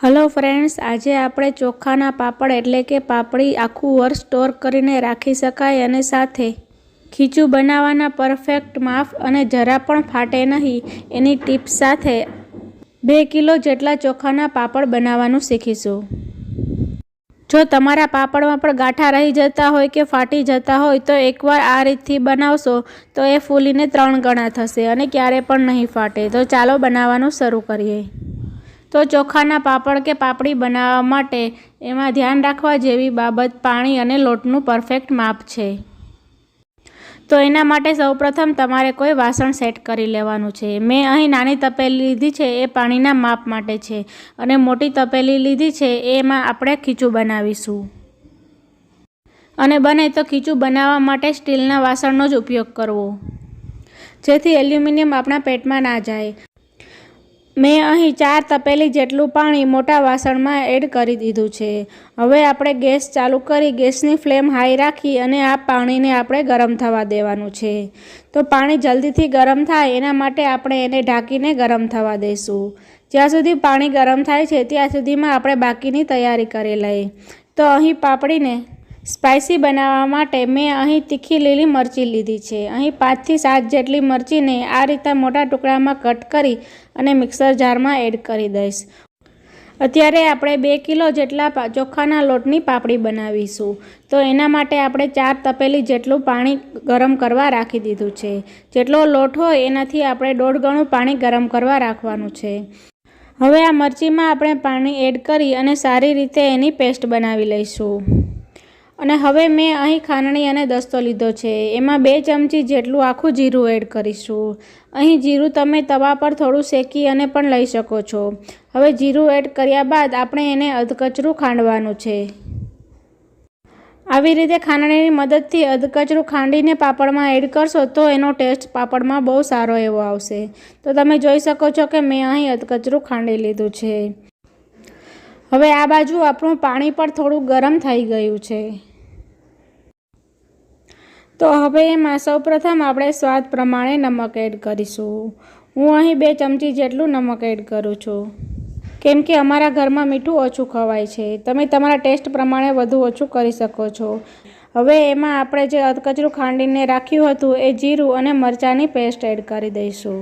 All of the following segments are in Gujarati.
હલો ફ્રેન્ડ્સ, આજે આપણે ચોખાના પાપડ એટલે કે પાપડી આખું વર્ષ સ્ટોર કરીને રાખી શકાય અને સાથે ખીચું બનાવવાના પરફેક્ટ માપ અને જરા પણ ફાટે નહીં એની ટિપ્સ સાથે બે કિલો જેટલા ચોખાના પાપડ બનાવવાનું શીખીશું. જો તમારા પાપડમાં પણ ગાંઠા રહી જતા હોય કે ફાટી જતા હોય તો એકવાર આ રીતથી બનાવશો તો એ ફૂલીને ત્રણ ગણા થશે અને ક્યારે પણ નહીં ફાટે. તો ચાલો બનાવવાનું શરૂ કરીએ. તો ચોખાના પાપડ કે પાપડી બનાવવા માટે એમાં ધ્યાન રાખવા જેવી બાબત પાણી અને લોટનું પરફેક્ટ માપ છે. તો એના માટે સૌપ્રથમ તમારે કોઈ વાસણ સેટ કરી લેવાનું છે. મેં અહીં નાની તપેલી લીધી છે, એ પાણીના માપ માટે છે અને મોટી તપેલી લીધી છે, એમાં આપણે ખીચું બનાવીશું. અને બને તો ખીચું બનાવવા માટે સ્ટીલના વાસણનો જ ઉપયોગ કરવો. જેથી એલ્યુમિનિયમ આપણા પેટમાં ના જાય. મેં અહીં ચાર તપેલી જેટલું પાણી મોટા વાસણમાં એડ કરી દીધું છે. હવે આપણે ગેસ ચાલુ કરી ગેસની ફ્લેમ હાઈ રાખી અને આ પાણીને આપણે ગરમ થવા દેવાનું છે. તો પાણી જલ્દીથી ગરમ થાય એના માટે આપણે એને ઢાંકીને ગરમ થવા દઈશું જ્યાં સુધી પાણી ગરમ થાય છે, ત્યાં સુધીમાં આપણે બાકીની તૈયારી કરી લઈએ. તો અહીં પાપડીને સ્પાઇસી બનાવવા માટે મેં અહીં તીખી લીલી મરચી લીધી છે. અહીં પાંચથી સાત જેટલી મરચીને આ રીતે મોટા ટુકડામાં કટ કરી અને મિક્સર જારમાં એડ કરી દઈશ. અત્યારે આપણે બે કિલો જેટલા ચોખાના લોટની પાપડી બનાવીશું. તો એના માટે આપણે ચાર તપેલી જેટલું પાણી ગરમ કરવા રાખી દીધું છે. જેટલો લોટ હોય એનાથી આપણે દોઢ ગણું પાણી ગરમ કરવા રાખવાનું છે. હવે આ મરચીમાં આપણે પાણી એડ કરી અને સારી રીતે એની પેસ્ટ બનાવી લઈશું. અને હવે મેં અહીં ખાંડણી અને દસ્તો લીધો છે. એમાં બે ચમચી જેટલું આખું જીરું એડ કરીશું. અહીં જીરું તમે તવા પર થોડું શેકી અને પણ લઈ શકો છો. હવે જીરું એડ કર્યા બાદ આપણે એને અધકચરું ખાંડવાનું છે. આવી રીતે ખાંડણીની મદદથી અધકચરું ખાંડીને પાપડમાં એડ કરશો તો એનો ટેસ્ટ પાપડમાં બહુ સારો એવો આવશે. તો તમે જોઈ શકો છો કે મેં અહીં અધકચરું ખાંડી લીધું છે. હવે આ બાજુ આપણું પાણી પણ થોડું ગરમ થઈ ગયું છે. તો હવે એમાં સૌપ્રથમ આપણે સ્વાદ પ્રમાણે નમક એડ કરીશું. હું અહીં બે ચમચી જેટલું નમક એડ કરું છું. કેમ કે અમારા ઘરમાં મીઠું ઓછું ખવાય છે. તમે તમારા ટેસ્ટ પ્રમાણે વધુ ઓછું કરી શકો છો. હવે એમાં આપણે જે અધકચરું ખાંડીને રાખ્યું હતું એ જીરું અને મરચાંની પેસ્ટ એડ કરી દઈશું.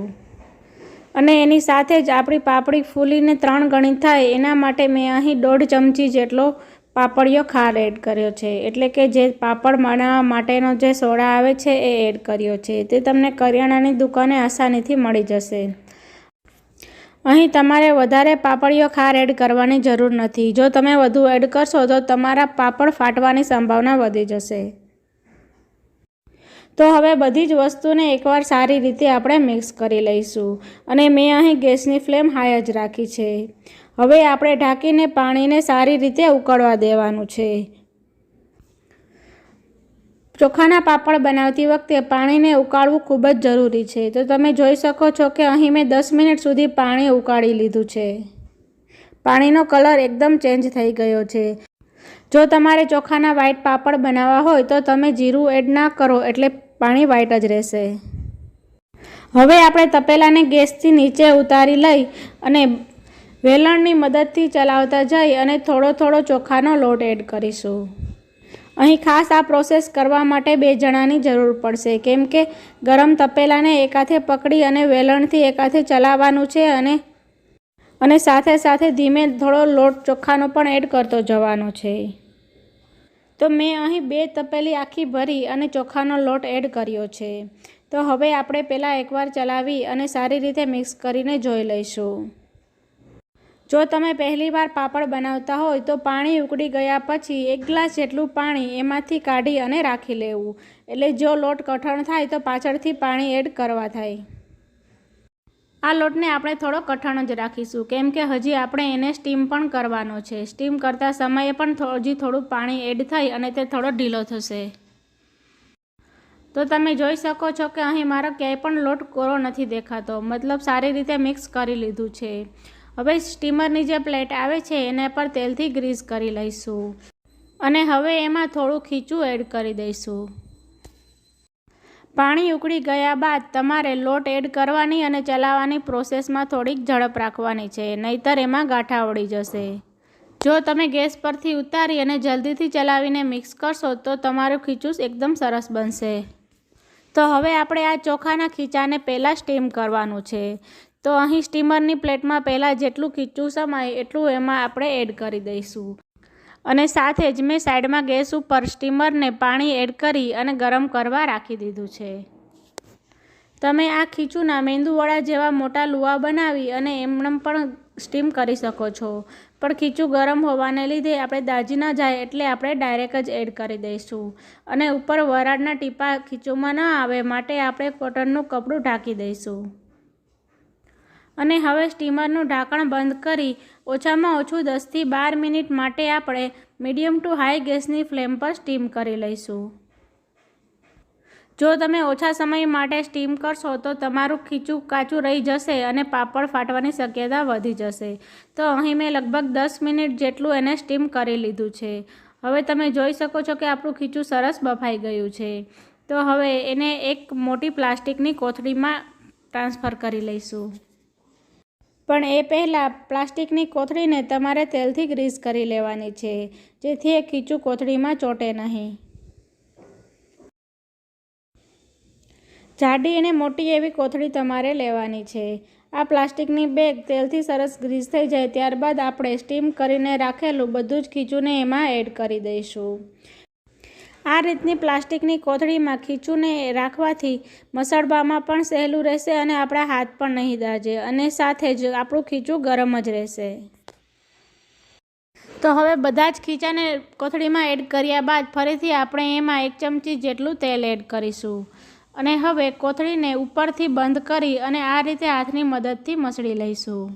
અને એની સાથે જ આપણી પાપડી ફૂલીને ત્રણ ગણી થાય એના માટે મેં અહીં દોઢ ચમચી જેટલો પાપડીયો ખાર એડ કર્યો છે. એટલે કે જે પાપડ બનાવવા માટેનો જે સોડા આવે છે એ એડ કર્યો છે. તે તમને કરિયાણાની દુકાને આસાનીથી મળી જશે. અહીં તમારે વધારે પાપડિયો ખાર એડ કરવાની જરૂર નથી. જો તમે વધુ એડ કરશો તો તમારા પાપડ ફાટવાની સંભાવના વધી જશે. તો હવે બધી જ વસ્તુને એકવાર સારી રીતે આપણે મિક્સ કરી લઈશું. અને મેં અહીં ગેસની ફ્લેમ હાઈ જ રાખી છે. હવે આપણે ઢાંકીને પાણીને સારી રીતે ઉકળવા દેવાનું છે. ચોખાના પાપડ બનાવતી વખતે પાણીને ઉકાળવું ખૂબ જ જરૂરી છે. તો તમે જોઈ શકો છો કે અહીં મેં દસ મિનિટ સુધી પાણી ઉકાળી લીધું છે. પાણીનો કલર એકદમ ચેન્જ થઈ ગયો છે. જો તમારે ચોખાના વ્હાઈટ પાપડ બનાવવા હોય તો તમે જીરું એડ ના કરો એટલે પાણી વ્હાઈટ જ રહેશે. હવે આપણે તપેલાને ગેસથી નીચે ઉતારી લઈ અને વેલણની મદદથી ચલાવતા જઈ અને થોડો થોડો ચોખાનો લોટ એડ કરીશું. અહીં ખાસ આ પ્રોસેસ કરવા માટે બે જણાની જરૂર પડશે, કેમ કે ગરમ તપેલાને એકાથે પકડી અને વેલણથી એકાથે ચલાવવાનું છે અને અને સાથે સાથે ધીમે થોડો લોટ ચોખાનો પણ એડ કરતો જવાનો છે. તો મેં અહીં બે તપેલી આખી ભરી અને ચોખાનો લોટ એડ કર્યો છે. તો હવે આપણે પહેલાં એકવાર ચલાવી અને સારી રીતે મિક્સ કરીને જોઈ લઈશું. જો તમે પહેલીવાર પાપડ બનાવતા હોય તો પાણી ઉકળી ગયા પછી એક ગ્લાસ જેટલું પાણી એમાંથી કાઢી અને રાખી લેવું. એટલે જો લોટ કઠણ થાય તો પાછળથી પાણી એડ કરવા થાય. આ લોટને આપણે થોડો કઠણ જ રાખીશું. કેમ કે હજી આપણે એને સ્ટીમ પણ કરવાનો છે. સ્ટીમ કરતા સમયે પણ હજી થોડું પાણી એડ થાય અને તે થોડો ઢીલો થશે. તો તમે જોઈ શકો છો કે અહીં મારો ક્યાંય પણ લોટ કોરો નથી દેખાતો. મતલબ સારી રીતે મિક્સ કરી લીધું છે. હવે સ્ટીમરની જે પ્લેટ આવે છે એને પર તેલથી ગ્રીસ કરી લઈશું. અને હવે એમાં થોડું ખીચું એડ કરી દઈશું. પાણી ઉકળી ગયા બાદ તમારે લોટ એડ કરવાની અને ચલાવવાની પ્રોસેસમાં થોડીક ઝડપ રાખવાની છે, નહીતર એમાં ગાંઠા વળી જશે. જો તમે ગેસ પરથી ઉતારી અને જલ્દીથી ચલાવીને મિક્સ કરશો તો તમારું ખીચું એકદમ સરસ બનશે. તો હવે આપણે આ ચોખાના ખીચાને પહેલાં સ્ટીમ કરવાનું છે. તો અહીં સ્ટીમરની પ્લેટમાં પહેલાં જેટલું ખીચું સમાય, એટલું એમાં આપણે એડ કરી દઈશું. અને સાથે જ મેં સાઈડમાં ગેસ ઉપર સ્ટીમરને પાણી એડ કરી અને ગરમ કરવા રાખી દીધું છે. તમે આ ખીચુના મેંદુવડા જેવા મોટા લુવા બનાવી અને એમને પણ સ્ટીમ કરી શકો છો. પણ ખીચું ગરમ હોવાને લીધે આપણે દાજી ન જાય એટલે આપણે ડાયરેક્ટ જ એડ કરી દઈશું. અને ઉપર વરાળના ટીપા ખીચુમાં ન આવે માટે આપણે કોટનનું કપડું ઢાંકી દઈશું. અને હવે સ્ટીમરનું ઢાંકણ બંધ કરી ઓછામાં ઓછું દસથી બાર મિનિટ માટે આપણે મીડિયમ ટુ હાઈ ગેસની ફ્લેમ પર સ્ટીમ કરી લઈશું. જો તમે ઓછા સમય માટે સ્ટીમ કરશો તો તમારું ખીચું કાચું રહી જશે અને પાપડ ફાટવાની શક્યતા વધી જશે. તો અહીં મેં લગભગ દસ મિનિટ જેટલું એને સ્ટીમ કરી લીધું છે. હવે તમે જોઈ શકો છો કે આપણું ખીચું સરસ બફાઈ ગયું છે. તો હવે એને એક મોટી પ્લાસ્ટિકની કોથળીમાં ટ્રાન્સફર કરી લઈશું. પણ એ પહેલાં પ્લાસ્ટિકની કોથળીને તમારે તેલથી ગ્રીસ કરી લેવાની છે, જેથી એ ખીચું કોથળીમાં ચોંટે નહીં. જાડી અને મોટી એવી કોથળી તમારે લેવાની છે. આ પ્લાસ્ટિકની બેગ તેલથી સરસ ગ્રીસ થઈ જાય, ત્યારબાદ આપણે સ્ટીમ કરીને રાખેલું બધું જ ખીચુંને એમાં એડ કરી દઈશું. આ રીતની પ્લાસ્ટિકની કોથળીમાં ખીચુંને રાખવાથી મસળવામાં પણ સહેલું રહેશે અને આપણા હાથ પણ નહીં દાજે અને સાથે જ આપણું ખીચું ગરમ જ રહેશે. તો હવે બધા જ ખીચાને કોથળીમાં એડ કર્યા બાદ ફરીથી આપણે એમાં એક ચમચી જેટલું તેલ એડ કરીશું. અને હવે કોથળીને ઉપરથી બંધ કરી અને આ રીતે હાથની મદદથી મસળી લઈશું.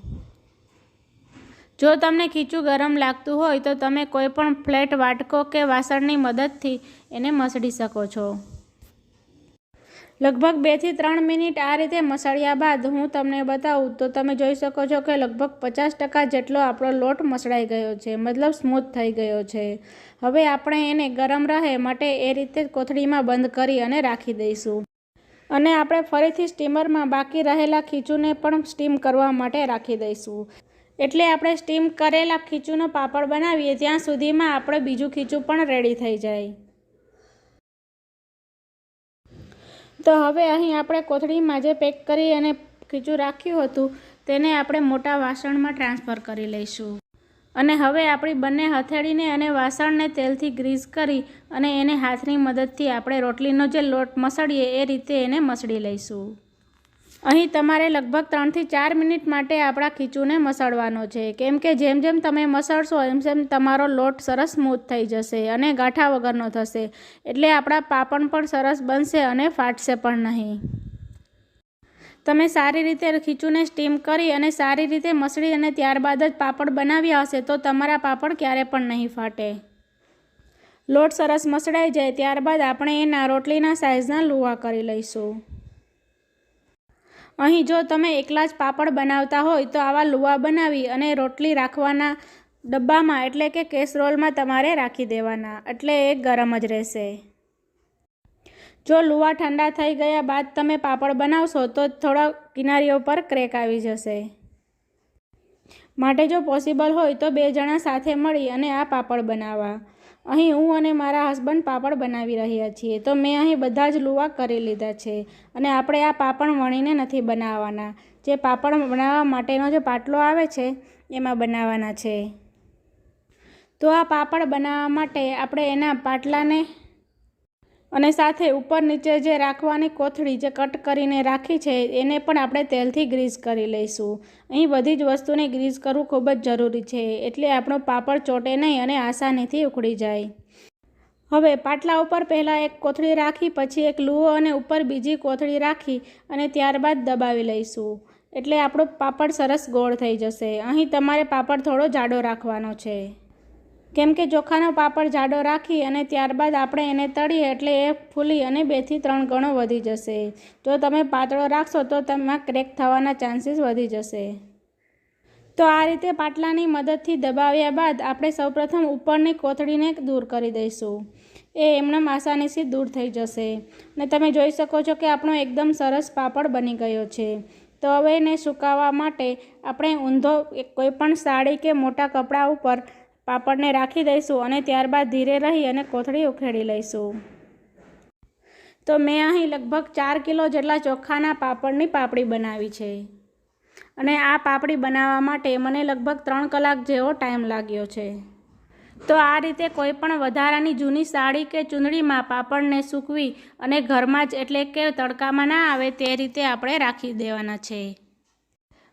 જો તમને ખીચું ગરમ લાગતું હોય તો તમે કોઈ પણ ફ્લેટ વાટકો કે વાસણની મદદથી એને મસળી શકો છો. લગભગ બેથી ત્રણ મિનિટ આ રીતે મસળ્યા બાદ હું તમને બતાવું, તો તમે જોઈ શકો છો કે લગભગ પચાસ ટકા જેટલો આપણો લોટ મસળાઈ ગયો છે, મતલબ સ્મૂથ થઈ ગયો છે. હવે આપણે એને ગરમ રહે માટે એ રીતે કોથળીમાં બંધ કરી અને રાખી દઈશું. અને આપણે ફરીથી સ્ટીમરમાં બાકી રહેલા ખીચુને પણ સ્ટીમ કરવા માટે રાખી દઈશું. એટલે આપણે સ્ટીમ કરેલા ખીચુનો પાપડ બનાવીએ, ત્યાં સુધીમાં આપણે બીજું ખીચું પણ રેડી થઈ જાય. તો હવે અહીં આપણે કોથળીમાં જે પેક કરી અને ખીચું રાખ્યું હતું, તેને આપણે મોટા વાસણમાં ટ્રાન્સફર કરી લઈશું. અને હવે આપણી બંને હથેળીને અને વાસણને તેલથી ગ્રીસ કરી અને એને હાથની મદદથી આપણે રોટલીનો જે લોટ મસળીએ એ રીતે એને મસળી લઈશું. અહીં તમારે લગભગ ત્રણથી ચાર મિનિટ માટે આપણા ખીચુને મસળવાનો છે. કેમ કે જેમ જેમ તમે મસળશો એમ જેમ તમારો લોટ સરસ સ્મૂથ થઈ જશે અને ગાંઠા વગરનો થશે. એટલે આપણા પાપડ પણ સરસ બનશે અને ફાટશે પણ નહીં. તમે સારી રીતે ખીચુને સ્ટીમ કરી અને સારી રીતે મસળી અને ત્યારબાદ જ પાપડ બનાવ્યા હશે તો તમારા પાપડ ક્યારે પણ નહીં ફાટે. લોટ સરસ મસળાઈ જાય ત્યારબાદ આપણે એના રોટલીના સાઇઝના લુવા કરી લઈશું. અહીં જો તમે એકલા જ પાપડ બનાવતા હોય તો આવા લુવા બનાવી અને રોટલી રાખવાના ડબ્બામાં એટલે કે કેસરોલમાં તમારે રાખી દેવાના, એટલે એ ગરમ જ રહેશે. જો લુવા ઠંડા થઈ ગયા બાદ તમે પાપડ બનાવશો તો થોડા કિનારીઓ પર ક્રેક આવી જશે. માટે જો પોસિબલ હોય તો બે જણા સાથે મળી અને આ પાપડ બનાવવા. અહીં હું અને મારા હસબન્ડ પાપડ બનાવી રહ્યા છીએ. તો મેં અહીં બધા જ લુવા કરી લીધા છે અને આપણે આ પાપડ વણીને નથી બનાવવાના. જે પાપડ બનાવવા માટેનો જે પાટલો આવે છે, એમાં બનાવવાના છે. તો આ પાપડ બનાવવા માટે આપણે એના પાટલાને અને સાથે ઉપર નીચે જે રાખવાની કોથળી જે કટ કરીને રાખી છે, એને પણ આપણે તેલથી ગ્રીસ કરી લઈશું. અહીં બધી જ વસ્તુને ગ્રીસ કરવું ખૂબ જ જરૂરી છે, એટલે આપણો પાપડ ચોટે નહીં અને આસાનીથી ઉખડી જાય. હવે પાટલા ઉપર પહેલાં એક કોથળી રાખી, પછી એક લૂવો અને ઉપર બીજી કોથળી રાખી અને ત્યારબાદ દબાવી લઈશું. એટલે આપણો પાપડ સરસ ગોળ થઈ જશે. અહીં તમારે પાપડ થોડો જાડો રાખવાનો છે. કેમ કે ચોખાનો પાપડ જાડો રાખી અને ત્યારબાદ આપણે એને તળીએ એટલે એ ફૂલી અને બેથી ત્રણ ગણો વધી જશે. જો તમે પાતળો રાખશો તો તેમાં ક્રેક થવાના ચાન્સીસ વધી જશે. તો આ રીતે પાટલાની મદદથી દબાવ્યા બાદ આપણે સૌપ્રથમ ઉપરની કોથળીને દૂર કરી દઈશું. એ એમનેમ આસાનીથી દૂર થઈ જશે. ને તમે જોઈ શકો છો કે આપણો એકદમ સરસ પાપડ બની ગયો છે. તો હવે એને સુકાવવા માટે આપણે ઊંધો કોઈ પણ સાડી કે મોટા કપડાં ઉપર પાપડને રાખી દઈશું અને ત્યારબાદ ધીરે રહી અને કોથળી ઉખેડી લઈશું. તો મેં અહીં લગભગ ચાર કિલો જેટલા ચોખાના પાપડની પાપડી બનાવી છે. અને આ પાપડી બનાવવા માટે મને લગભગ ત્રણ કલાક જેવો ટાઈમ લાગ્યો છે. તો આ રીતે કોઈ પણ વધારાની જૂની સાડી કે ચૂંદડીમાં પાપડને સૂકવી અને ઘરમાં જ એટલે કે તડકામાં ના આવે તે રીતે આપણે રાખી દેવાના છે.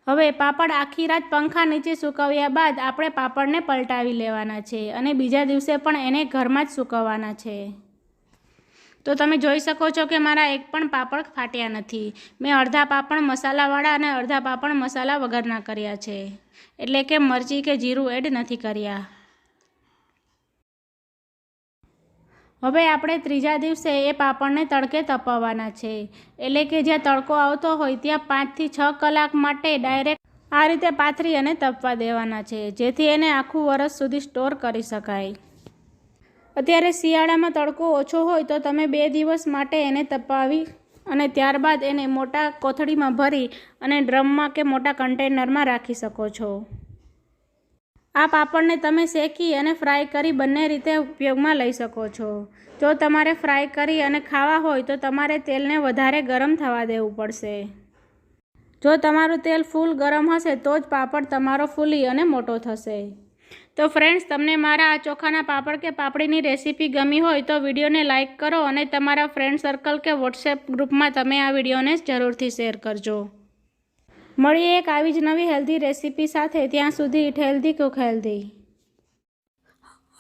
હવે પાપડ આખી રાત પંખા નીચે સૂકવ્યા બાદ આપણે પાપડને પલટાવી લેવાના છે અને બીજા દિવસે પણ એને ઘરમાં જ સૂકવવાના છે. તો તમે જોઈ શકો છો કે મારા એક પણ પાપડ ફાટ્યા નથી. મેં અડધા પાપડ મસાલાવાળા અને અડધા પાપડ મસાલા વગરના કર્યા છે. એટલે કે મરચી કે જીરું એડ નથી કર્યા. હવે આપણે ત્રીજા દિવસે એ પાપડને તડકે તપાવવાના છે. એટલે કે જ્યાં તડકો આવતો હોય ત્યાં પાંચથી છ કલાક માટે ડાયરેક્ટ આ રીતે પાથરી અને તપવા દેવાના છે, જેથી એને આખું વરસ સુધી સ્ટોર કરી શકાય. અત્યારે શિયાળામાં તડકો ઓછો હોય તો તમે બે દિવસ માટે એને તપાવી અને ત્યારબાદ એને મોટા કોથળીમાં ભરી અને ડ્રમમાં કે મોટા કન્ટેનરમાં રાખી શકો છો. આ પાપડને તમે શેકી અને ફ્રાય કરી બંને રીતે ઉપયોગમાં લઈ શકો છો. જો તમારે ફ્રાય કરી અને ખાવા હોય તો તમારે તેલને વધારે ગરમ થવા દેવું પડશે. જો તમારું તેલ ફૂલ ગરમ હશે તો જ પાપડ તમારો ફૂલી અને મોટો થશે. તો ફ્રેન્ડ્સ, તમને મારા આ ચોખાના પાપડ કે પાપડીની રેસીપી ગમી હોય તો વિડીયોને લાઇક કરો અને તમારા ફ્રેન્ડ સર્કલ કે વોટ્સએપ ગ્રુપમાં તમે આ વિડીયોને જરૂરથી શેર કરજો. મળીએ એક આવી જ નવી હેલ્ધી રેસીપી સાથે. ત્યાં સુધી eat healthy cook healthy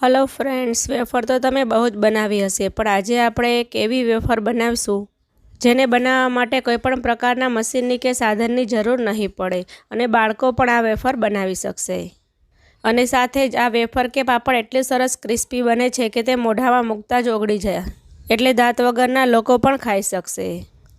hello friends wafer તો તમે બહુ જ બનાવી હશે, પણ આજે આપણે એક એવી વેફર બનાવીશું, જેને બનાવવા માટે કોઈપણ પ્રકારના મશીનની કે સાધનની જરૂર નહીં પડે, અને બાળકો પણ આ વેફર બનાવી શકશે. અને સાથે જ આ વેફર કે પાપડ એટલી સરસ ક્રિસ્પી બને છે કે તે મોઢામાં મૂકતા જ ઓગળી જાય, એટલે દાંત વગરના લોકો પણ ખાઈ શકશે.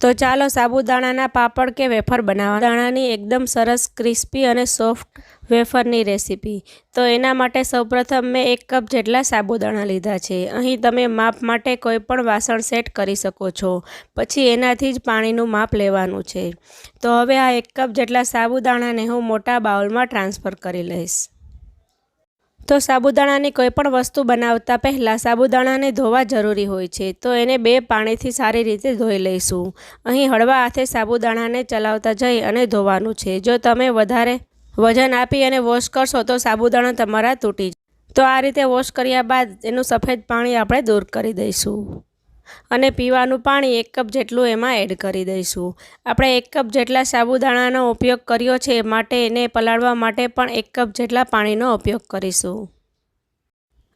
તો ચાલો સાબુદાણાના પાપડ કે વેફર બનાવવા. દાણાની એકદમ સરસ ક્રિસ્પી અને સોફ્ટ વેફરની રેસીપી. તો એના માટે સૌપ્રથમ મેં એક કપ જેટલા સાબુદાણા લીધા છે. અહીં તમે માપ માટે કોઈ પણ વાસણ સેટ કરી શકો છો. પછી એનાથી જ પાણીનું માપ લેવાનું છે. તો હવે આ એક કપ જેટલા સાબુદાણાને હું મોટા બાઉલમાં ટ્રાન્સફર કરી લઈશ. તો સાબુદાણાની કોઈ પણ વસ્તુ બનાવતા પહેલાં સાબુદાણાને ધોવા જરૂરી હોય છે. તો એને બે પાણીથી સારી રીતે ધોઈ લઈશું. અહીં હળવા હાથે સાબુદાણાને ચલાવતા જઈ અને ધોવાનું છે. જો તમે વધારે વજન આપી અને વોશ કરશો તો સાબુદાણા તમારા તૂટી તો આ રીતે વોશ કર્યા બાદ એનું સફેદ પાણી આપણે દૂર કરી દઈશું. અને પીવાનું પાણી એક કપ જેટલું એમાં એડ કરી દઈશું. આપણે એક કપ જેટલા સાબુદાણાનો ઉપયોગ કર્યો છે માટે એને પલાળવા માટે પણ એક કપ જેટલા પાણીનો ઉપયોગ કરીશું.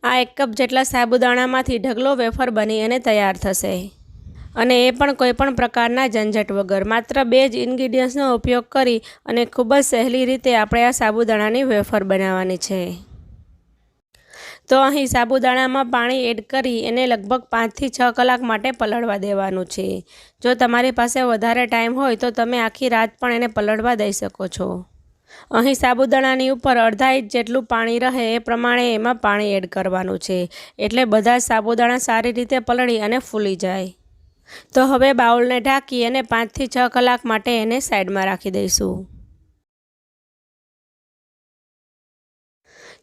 આ એક કપ જેટલા સાબુદાણામાંથી ઢગલો વેફર બની અને તૈયાર થશે. અને એ પણ કોઈપણ પ્રકારના ઝંઝટ વગર. માત્ર બે જ ઇન્ગ્રીડિયન્ટ્સનો ઉપયોગ કરી અને ખૂબ જ સહેલી રીતે આપણે આ સાબુદાણાની વેફર બનાવવાની છે. તો અહીં સાબુદાણામાં પાણી એડ કરી એને લગભગ પાંચથી છ કલાક માટે પલળવા દેવાનું છે. જો તમારી પાસે વધારે ટાઈમ હોય તો તમે આખી રાત પણ એને પલળવા દઈ શકો છો. અહીં સાબુદાણાની ઉપર અડધા ઇંચ જેટલું પાણી રહે એ પ્રમાણે એમાં પાણી એડ કરવાનું છે. એટલે બધા સાબુદાણા સારી રીતે પલળી અને ફૂલી જાય. તો હવે બાઉલને ઢાંકી અને પાંચથી છ કલાક માટે એને સાઈડમાં રાખી દઈશું.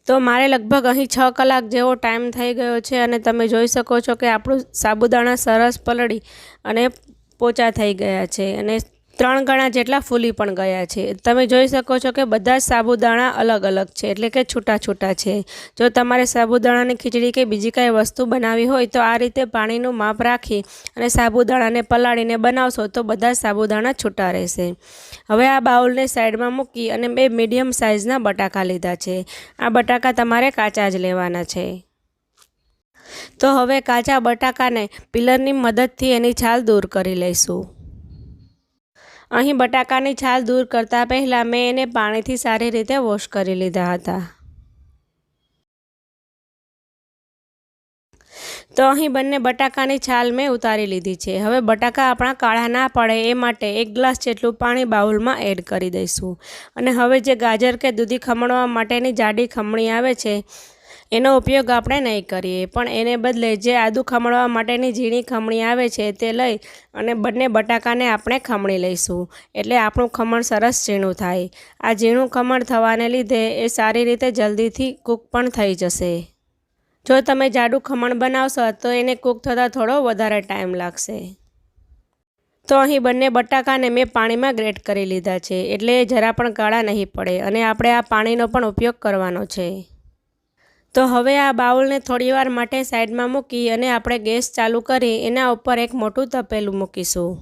તો મારે લગભગ અહીં છ કલાક જેવો ટાઈમ થઈ ગયો છે અને તમે જોઈ શકો છો કે આપણું સાબુદાણા સરસ પલળી અને પોચા થઈ ગયા છે. અને ત્રણ ગણા જેટલા ફૂલી પણ ગયા છે. તમે જોઈ શકો છો કે બધા જ સાબુદાણા અલગ અલગ છે, એટલે કે છૂટા છૂટા છે. જો તમારે સાબુદાણાની ખીચડી કે બીજી કાંઈ વસ્તુ બનાવી હોય તો આ રીતે પાણીનું માપ રાખી અને સાબુદાણાને પલાળીને બનાવશો તો બધા જ સાબુદાણા છૂટા રહેશે. હવે આ બાઉલને સાઈડમાં મૂકી અને બે મીડિયમ સાઇઝના બટાકા લીધા છે. આ બટાકા તમારે કાચા જ લેવાના છે. તો હવે કાચા બટાકાને પિલરની મદદથી એની છાલ દૂર કરી લઈશું. અહીં બટાકાની છાલ દૂર કરતાં પહેલાં મેં એને પાણીથી સારી રીતે વોશ કરી લીધા હતા. તો અહીં બંને બટાકાની છાલ મેં ઉતારી લીધી છે. હવે બટાકા આપણા કાળા ના પડે એ માટે એક ગ્લાસ જેટલું પાણી બાઉલમાં એડ કરી દઈશું. અને હવે જે ગાજર કે દૂધી ખમણવા માટેની જાડી ખમણી આવે છે એનો ઉપયોગ આપણે નહીં કરીએ, પણ એને બદલે જે આદુ ખમણવા માટેની ઝીણી ખમણી આવે છે તે લઈ અને બંને બટાકાને આપણે ખમણી લઈશું. એટલે આપણું ખમણ સરસ ઝીણું થાય. આ ઝીણું ખમણ થવાને લીધે એ સારી રીતે જલ્દીથી કૂક પણ થઈ જશે. જો તમે જાડું ખમણ બનાવશો તો એને કૂક થતાં થોડો વધારે ટાઈમ લાગશે. તો અહીં બંને બટાકાને મેં પાણીમાં ગ્રેટ કરી લીધા છે, એટલે જરા પણ કાળા નહીં પડે અને આપણે આ પાણીનો પણ ઉપયોગ કરવાનો છે. તો હવે આ બાઉલને થોડીવાર માટે સાઈડમાં મૂકી અને આપણે ગેસ ચાલુ કરી એના ઉપર એક મોટું તપેલું મૂકીશું.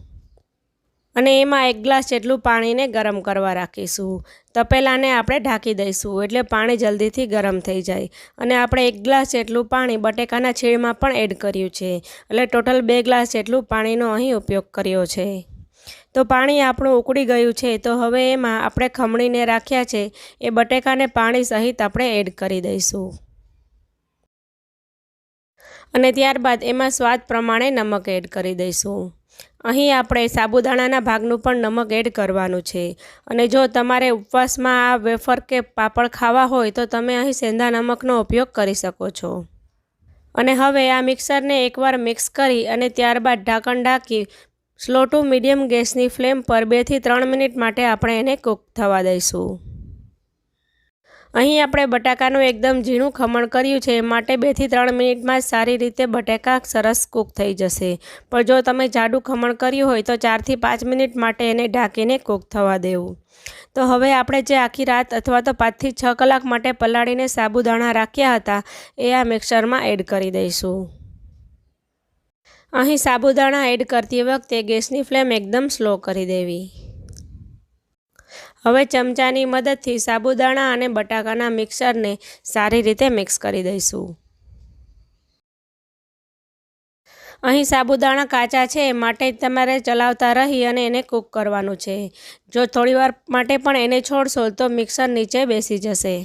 અને એમાં એક ગ્લાસ જેટલું પાણીને ગરમ કરવા રાખીશું. તપેલાને આપણે ઢાંકી દઈશું એટલે પાણી જલ્દીથી ગરમ થઈ જાય. અને આપણે એક ગ્લાસ જેટલું પાણી બટેકાના છીણમાં પણ એડ કર્યું છે. એટલે ટોટલ બે ગ્લાસ જેટલું પાણીનો અહીં ઉપયોગ કર્યો છે. તો પાણી આપણું ઉકળી ગયું છે. તો હવે એમાં આપણે ખમણીને રાખ્યા છે. એ બટેકાને પાણી સહિત આપણે એડ કરી દઈશું. અને ત્યારબાદ એમાં સ્વાદ પ્રમાણે નમક એડ કરી દઈશું. અહીં આપણે સાબુદાણાના ભાગનું પણ નમક એડ કરવાનું છે. અને જો તમારે ઉપવાસમાં આ વેફર કે પાપડ ખાવા હોય તો તમે અહીં સેંધા નમકનો ઉપયોગ કરી શકો છો. અને હવે આ મિક્સરને એકવાર મિક્સ કરી અને ત્યારબાદ ઢાંકણ ઢાંકી સ્લો ટુ મીડિયમ ગેસની ફ્લેમ પર બેથી ત્રણ મિનિટ માટે આપણે એને કૂક થવા દઈશું. અહીં આપણે બટાકાનું એકદમ ઝીણું ખમણ કર્યું છે. માટે બેથી ત્રણ મિનિટમાં જ સારી રીતે બટાકા સરસ કૂક થઈ જશે. પણ જો તમે જાડું ખમણ કર્યું હોય તો ચારથી પાંચ મિનિટ માટે એને ઢાંકીને કૂક થવા દેવું. તો હવે આપણે જે આખી રાત અથવા તો પાંચથી છ કલાક માટે પલાળીને સાબુદાણા રાખ્યા હતા, એ આ મિક્સરમાં એડ કરી દઈશું. અહીં સાબુદાણા એડ કરતી વખતે ગેસની ફ્લેમ એકદમ સ્લો કરી દેવી. હવે ચમચાની મદદથી સાબુદાણા અને બટાકાના મિક્સરને સારી રીતે મિક્સ કરી દઈશું. અહીં સાબુદાણા કાચા છે માટે તમારે ચલાવતા રહી અને એને કૂક કરવાનું છે. જો થોડીવાર માટે પણ એને છોડશો તો મિક્સર નીચે બેસી જશે.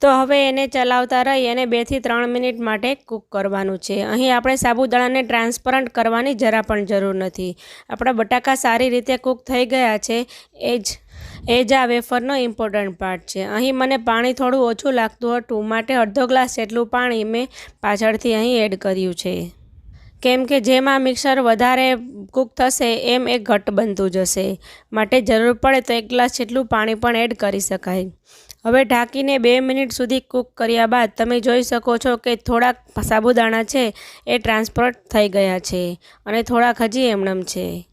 તો હવે એને ચલાવતા રહી અને બેથી ત્રણ મિનિટ માટે કૂક કરવાનું છે. અહીં આપણે સાબુદાણાને ટ્રાન્સપરન્ટ કરવાની જરા પણ જરૂર નથી. આપણા બટાકા સારી રીતે કૂક થઈ ગયા છે. એ જ એ જ આ વેફરનો ઇમ્પોર્ટન્ટ પાર્ટ છે. અહીં મને પાણી થોડું ઓછું લાગતું હતું. માટે અડધો ગ્લાસ જેટલું પાણી મેં પાછળથી અહીં એડ કર્યું છે. કેમ કે જેમ આ મિક્સર વધારે કૂક થશે એમ એ ઘટ બનતું જશે. માટે જરૂર પડે તો એક ગ્લાસ જેટલું પાણી પણ એડ કરી શકાય. હવે ઢાંકીને બે મિનિટ સુધી કૂક કર્યા બાદ તમે જોઈ શકો છો કે થોડાક સાબુદાણા છે એ ટ્રાન્સપોર્ટ થઈ ગયા છે અને થોડાક હજી એમણમ છે.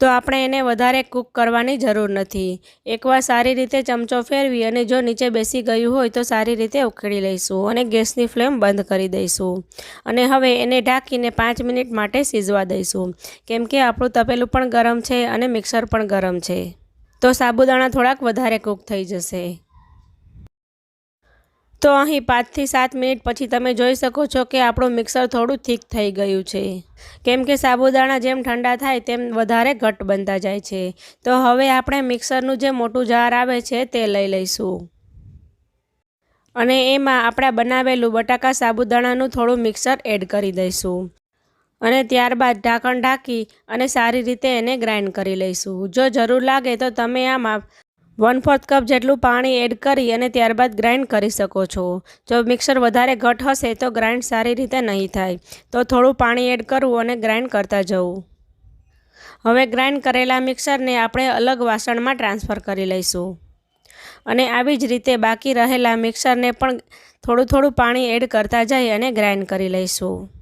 તો આપણે એને વધારે કૂક કરવાની જરૂર નથી. એકવાર સારી રીતે ચમચો ફેરવી અને જો નીચે બેસી ગયું હોય તો સારી રીતે ઉખેડી લઈશું અને ગેસની ફ્લેમ બંધ કરી દઈશું. અને હવે એને ઢાંકીને પાંચ મિનિટ માટે સીઝવા દઈશું. કેમ કે આપણું તપેલું પણ ગરમ છે અને મિક્સર પણ ગરમ છે. તો સાબુદાણા થોડાક વધારે કૂક થઈ જશે. તો અહીં પાંચથી સાત મિનિટ પછી તમે જોઈ શકો છો કે આપણું મિક્સર થોડું થીક થઈ ગયું છે. કેમ કે સાબુદાણા જેમ ઠંડા થાય તેમ વધારે ઘટ બનતા જાય છે. તો હવે આપણે મિક્સરનું જે મોટું જાર આવે છે તે લઈ લઈશું. અને એમાં આપણા બનાવેલું બટાકા સાબુદાણાનું થોડું મિક્સર એડ કરી દઈશું. અને ત્યારબાદ ઢાંકણ ઢાંકી અને સારી રીતે એને ગ્રાઇન્ડ કરી લઈશું. જો જરૂર લાગે તો તમે આમાં વન ફોર્થ કપ જેટલું પાણી એડ કરી અને ત્યારબાદ ગ્રાઇન્ડ કરી શકો છો. જો મિક્સર વધારે ઘટ હશે તો ગ્રાઇન્ડ સારી રીતે નહીં થાય. તો થોડું પાણી એડ કરવું અને ગ્રાઇન્ડ કરતા જવું. હવે ગ્રાઇન્ડ કરેલા મિક્સરને આપણે અલગ વાસણમાં ટ્રાન્સફર કરી લઈશું. અને આવી જ રીતે બાકી રહેલા મિક્સરને પણ થોડું થોડું પાણી એડ કરતા જઈ અને ગ્રાઇન્ડ કરી લઈશું.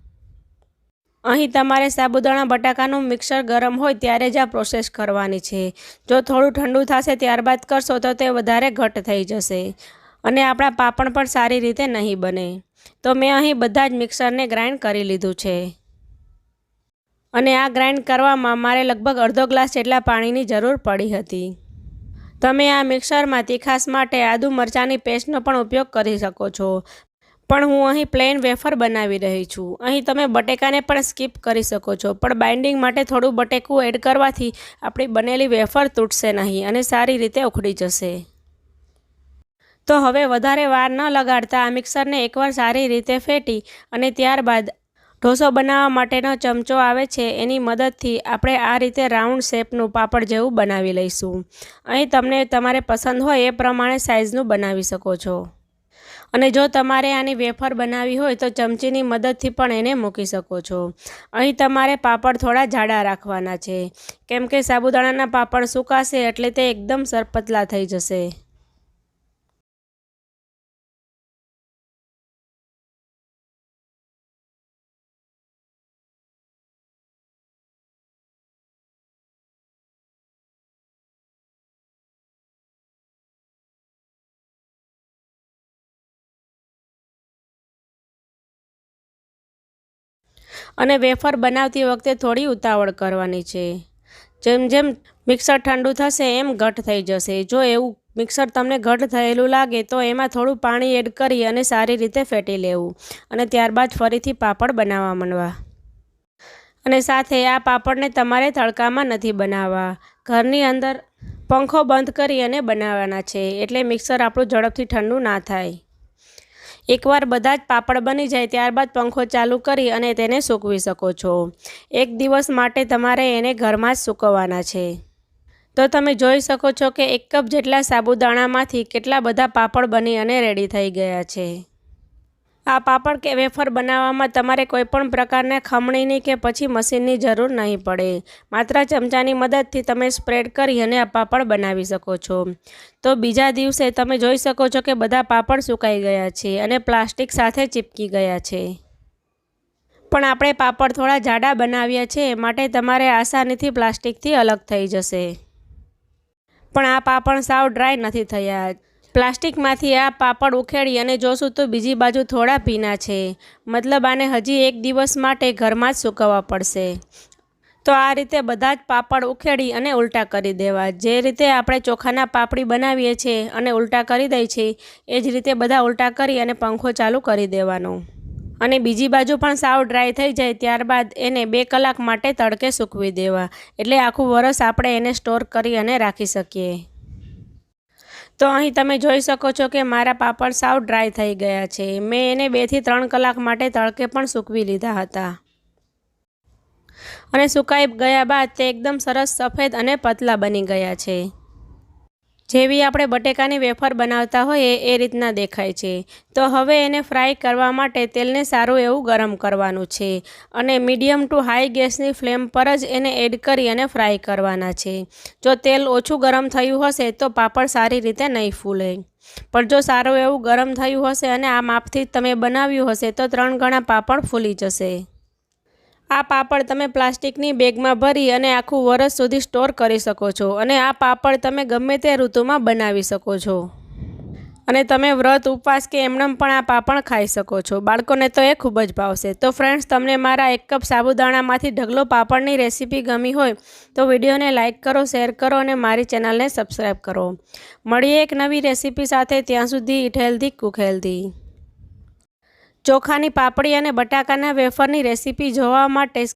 અહીં તમારે સાબુદાણા બટાકાનું મિક્સર ગરમ હોય ત્યારે જ આ પ્રોસેસ કરવાની છે. જો થોડું ઠંડુ થશે ત્યારબાદ કરશો તો તે વધારે ઘટ થઈ જશે અને આપણા પાપણ પણ સારી રીતે નહીં બને. તો મેં અહીં બધા જ મિક્સરને ગ્રાઇન્ડ કરી લીધું છે. અને આ ગ્રાઇન્ડ કરવામાં મારે લગભગ અડધો ગ્લાસ જેટલા પાણીની જરૂર પડી હતી. તમે આ મિક્સરમાં તીખાસ માટે આદુ મરચાંની પેસ્ટનો પણ ઉપયોગ કરી શકો છો. પણ હું અહીં પ્લેન વેફર બનાવી રહી છું. અહીં તમે બટેકાને પણ સ્કીપ કરી શકો છો, પણ બાઇન્ડિંગ માટે થોડું બટેકું એડ કરવાથી આપણી બનેલી વેફર તૂટશે નહીં અને સારી રીતે ઉખડી જશે. તો હવે વધારે વાર ન લગાડતા આ મિક્સરને એકવાર સારી રીતે ફેટી અને ત્યારબાદ ઢોસો બનાવવા માટેનો ચમચો આવે છે, એની મદદથી આપણે આ રીતે રાઉન્ડ શેપનું પાપડ જેવું બનાવી લઈશું. અહીં તમને તમારે પસંદ હોય એ પ્રમાણે સાઇઝનું બનાવી શકો છો. અને જો તમારે આની વેફર બનાવવી હોય તો ચમચીની મદદથી પણ એને મૂકી શકો છો. અહીં તમારે પાપડ થોડા જાડા રાખવાના છે. કેમ કે સાબુદાણાના પાપડ સુકાશે એટલે તે એકદમ સરપતલા થઈ જશે. અને વેફર બનાવતી વખતે થોડી ઉતાવળ કરવાની છે. જેમ જેમ મિક્સર ઠંડુ થશે, એમ ઘટ થઈ જશે. જો એવું મિક્સર તમને ઘટ થયેલું લાગે, તો એમાં થોડું પાણી એડ કરી અને સારી રીતે ફેટી લેવું અને ત્યારબાદ ફરીથી પાપડ બનાવવા માંડવા. અને સાથે આ પાપડને તમારે તડકામાં નથી બનાવવા. ઘરની અંદર પંખો બંધ કરી અને બનાવવાના છે, એટલે મિક્સર આપણું ઝડપથી ઠંડુ ના થાય. એકવાર બધા જ પાપડ બની જાય ત્યારબાદ પંખો ચાલુ કરી અને તેને સૂકવી શકો છો. એક દિવસ માટે તમારે એને ઘરમાં જ સૂકવવાના છે. તો તમે જોઈ શકો છો કે એક કપ જેટલા સાબુદાણામાંથી કેટલા બધા પાપડ બની અને રેડી થઈ ગયા છે. આ પાપડ કે વેફર બનાવવામાં તમારે કોઈપણ પ્રકારના ખમણીની કે પછી મશીનની જરૂર નહીં પડે. માત્ર ચમચાની મદદથી તમે સ્પ્રેડ કરી અને આ પાપડ બનાવી શકો છો. તો બીજા દિવસે તમે જોઈ શકો છો કે બધા પાપડ સુકાઈ ગયા છે અને પ્લાસ્ટિક સાથે ચીપકી ગયા છે. પણ આપણે પાપડ થોડા જાડા બનાવ્યા છે માટે તમારે આસાનીથી પ્લાસ્ટિકથી અલગ થઈ જશે. પણ આ પાપડ સાવ ડ્રાય નથી થયા. પ્લાસ્ટિકમાંથી આ પાપડ ઉખેડી અને જોશું તો બીજી બાજુ થોડા ભીના છે. મતલબ આને હજી એક દિવસ માટે ઘરમાં જ સૂકવવા પડશે. તો આ રીતે બધા જ પાપડ ઉખેડી અને ઉલટા કરી દેવા. જે રીતે આપણે ચોખાના પાપડી બનાવીએ છીએ અને ઉલટા કરી દઈએ છીએ એ જ રીતે બધા ઉલટા કરી અને પંખો ચાલુ કરી દેવાનો. અને બીજી બાજુ પણ સાવ ડ્રાય થઈ જાય ત્યારબાદ એને બે કલાક માટે તડકે સૂકવી દેવા. એટલે આખું વરસ આપણે એને સ્ટોર કરી અને રાખી શકીએ. તો અહીં તમે જોઈ શકો છો કે મારા પાપડ સાવ ડ્રાય થઈ ગયા છે. મેં એને બેથી ત્રણ કલાક માટે તડકે પણ સૂકવી લીધા હતા. અને સુકાઈ ગયા બાદ તે એકદમ સરસ, સફેદ અને પતલા બની ગયા છે. જેવી આપણે બટેકાની વેફર બનાવતા હોઈએ એ રીતના દેખાય છે. તો હવે એને ફ્રાય કરવા માટે તેલને સારું એવું ગરમ કરવાનું છે અને મીડિયમ ટુ હાઈ ગેસની ફ્લેમ પર જ એને એડ કરી અને ફ્રાય કરવાના છે. જો તેલ ઓછું ગરમ થયું હશે તો પાપડ સારી રીતે નહીં ફૂલે. પણ જો સારું એવું ગરમ થયું હશે અને આ માપથી તમે બનાવ્યું હશે તો ત્રણ ગણા પાપડ ફૂલી જશે. આ પાપડ તમે પ્લાસ્ટિકની બેગમાં ભરી અને આખું વરસ સુધી સ્ટોર કરી શકો છો અને આ પાપડ તમે ગમે તે ઋતુમાં બનાવી શકો છો. અને તમે વ્રત, ઉપવાસ કે એમનેમ પણ આ પાપડ ખાઈ શકો છો. બાળકોને તો એ ખૂબ જ ભાવશે. તો ફ્રેન્ડ્સ તમને મારા એક કપ સાબુદાણામાંથી ઢગલો પાપડની રેસીપી ગમી હોય તો વિડીયોને લાઇક કરો, શેર કરો અને મારી ચેનલને સબસ્ક્રાઈબ કરો. મળીએ એક નવી રેસીપી સાથે. ત્યાં સુધી ઇટ હેલ્ધી, કુક હેલ્ધી. ચોખાની પાપડી અને બટાકાના વેફરની રેસીપી જોવા માટે